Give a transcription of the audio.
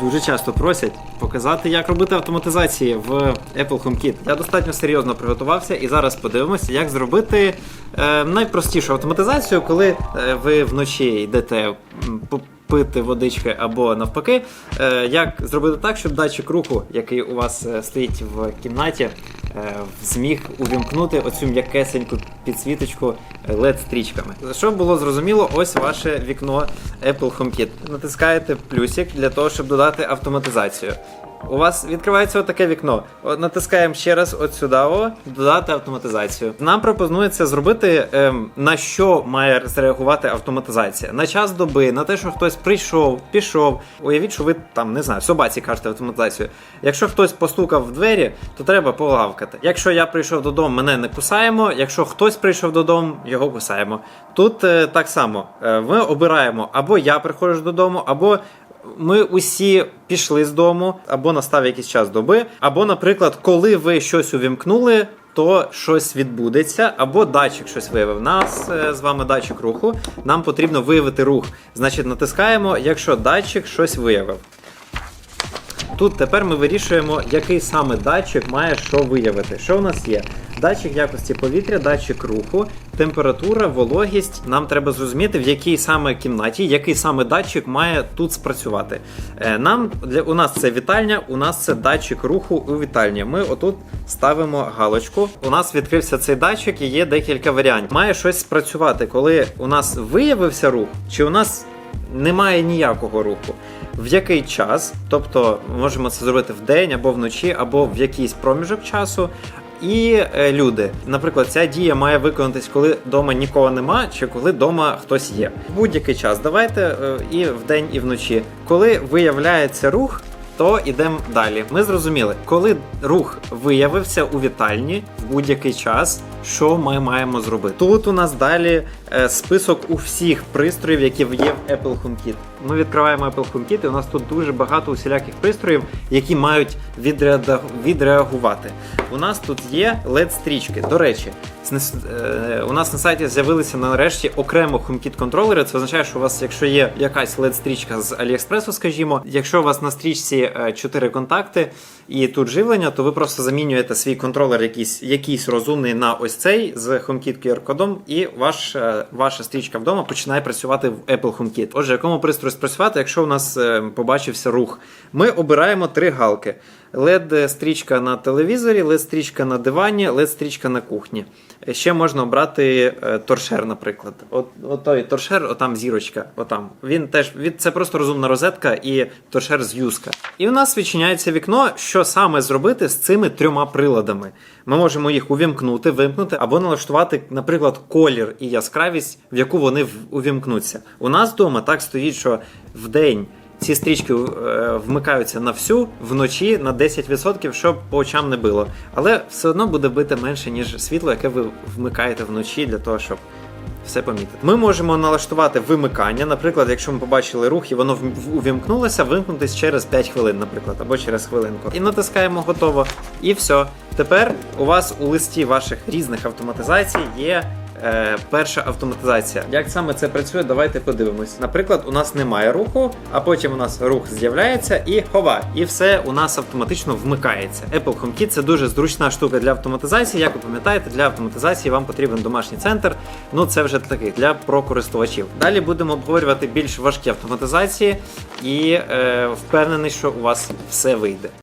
Дуже часто просять показати, як робити автоматизації в Apple HomeKit. Я достатньо серйозно приготувався і зараз подивимося, як зробити е, найпростішу автоматизацію, коли е, ви вночі йдете попити водички або навпаки. Е, як зробити так, щоб датчик руху, який у вас стоїть в кімнаті, зміг увімкнути оцю м'якесеньку підсвіточку LED-стрічками. Щоб було зрозуміло, ось ваше вікно Apple HomeKit. Натискаєте плюсик для того, щоб додати автоматизацію. У вас відкривається отаке вікно. От натискаємо ще раз от сюди, додати автоматизацію. Нам пропонується зробити ем, на що має зреагувати автоматизація. На час доби, на те, що хтось прийшов, пішов. Уявіть, що ви там не знаю, собаці кажете автоматизацію. Якщо хтось постукав в двері, то треба полавкати. Якщо я прийшов додому, мене не кусаємо. Якщо хтось прийшов додому, його кусаємо. Тут е, так само е, ми обираємо або я приходжу додому, або ми усі пішли з дому, або настав якийсь час доби, або, наприклад, коли ви щось увімкнули. То щось відбудеться, або датчик щось виявив. Нас е, з вами датчик руху. Нам потрібно виявити рух. Значить, натискаємо, якщо датчик щось виявив. Тут тепер ми вирішуємо, який саме датчик має що виявити. Що у нас є? Датчик якості повітря, датчик руху, температура, вологість. Нам треба зрозуміти, в якій саме кімнаті, який саме датчик має тут спрацювати. Е, Нам для у нас це вітальня, у нас це датчик руху у вітальні. Ми отут ставимо галочку. У нас відкрився цей датчик і є декілька варіантів. Має щось спрацювати, коли у нас виявився рух, чи у нас немає ніякого руху. В який час, тобто можемо це зробити в день або вночі, або в якийсь проміжок часу. І е, люди, наприклад, ця дія має виконатись, коли вдома нікого нема, чи коли вдома хтось є. Будь-який час давайте е, і вдень, і вночі. Коли виявляється рух, то йдемо далі. Ми зрозуміли, коли рух виявився у вітальні в будь-який час, що ми маємо зробити. Тут у нас далі е, список у всіх пристроїв, які є в Apple HomeKit. Ми відкриваємо Apple HomeKit, і у нас тут дуже багато усіляких пристроїв, які мають відреагувати. У нас тут є LED-стрічки. До речі, е, у нас на сайті з'явилися нарешті окремо HomeKit контролери. Це означає, що у вас, якщо є якась LED-стрічка з AliExpress, скажімо, якщо у вас на стрічці 4 контакти і тут живлення, то ви просто замінюєте свій контролер якийсь, якийсь розумний на ось цей з HomeKit QR-кодом, і ваш, е, ваша стрічка вдома починає працювати в Apple HomeKit. Отже, якому пристрою спрацювати, якщо у нас е, побачився рух, ми обираємо три галки: LED-стрічка на телевізорі, LED-стрічка на дивані, LED-стрічка на кухні. Е, Ще можна обрати е, торшер, наприклад. От, от той торшер, отам зірочка, отам. Він теж від це просто розумна розетка і торшер з юзка. І у нас відчиняється вікно, що саме зробити з цими трьома приладами. Ми можемо їх увімкнути, вимкнути або налаштувати, наприклад, колір і яскравість, в яку вони в- увімкнуться. У нас вдома так стоїть, що в день. Ці стрічки е, вмикаються на всю вночі на 10%, щоб по очам не било. Але все одно буде бити менше, ніж світло, яке ви вмикаєте вночі для того, щоб все помітити. Ми можемо налаштувати вимикання. Наприклад, якщо ми побачили рух і воно увімкнулося, вимкнутись через 5 хвилин, наприклад, або через хвилинку. І натискаємо готово. І все. Тепер у вас у листі ваших різних автоматизацій є. Е, перша автоматизація. Як саме це працює, давайте подивимось. Наприклад, у нас немає руху, а потім у нас рух з'являється і хова, і все у нас автоматично вмикається. Apple HomeKit це дуже зручна штука для автоматизації. Як ви пам'ятаєте, для автоматизації вам потрібен домашній центр. Ну це вже такий для прокористувачів. Далі будемо обговорювати більш важкі автоматизації і е, впевнений, що у вас все вийде.